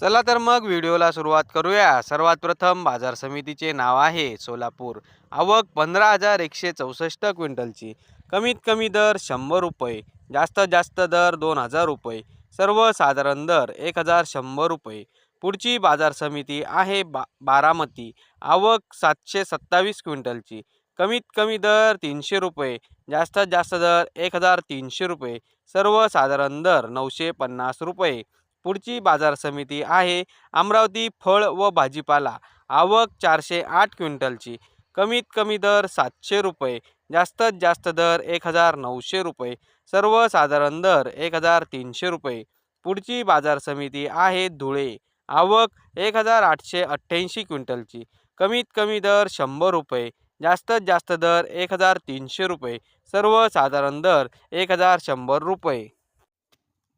चला तर मग व्हिडिओला सुरुवात करूया. सर्वात प्रथम बाजार समितीचे नाव आहे सोलापूर. आवक पंधरा हजार एकशे चौसष्ट क्विंटलची. कमीत कमी दर शंभर रुपये जास्तीत जास्त दर दोन हजार रुपये सर्वसाधारण दर एक हजार शंभर रुपये. पुढची बाजार समिती आहे बा बारामती. आवक सातशे सत्तावीस क्विंटलची. कमीत कमी दर तीनशे रुपये जास्तीत जास्त दर एक हजार तीनशे रुपये सर्वसाधारण दर नऊशे पन्नास रुपये. पुढची बाजार समिती आहे अमरावती फळ व भाजीपाला. आवक चारशे आठ क्विंटलची. कमीत कमी दर सातशे रुपये. जास्तीत जास्त दर एक हजार नऊशे रुपये. सर्वसाधारण दर एक हजार तीनशे रुपये. पुढची बाजार समिती आहे धुळे. आवक एक हजार आठशे अठ्ठ्याऐंशी क्विंटलची. कमीत कमी दर शंभर रुपये. जास्तीत जास्त दर एक हजार तीनशे रुपये. सर्वसाधारण दर एक हजार शंभर रुपये.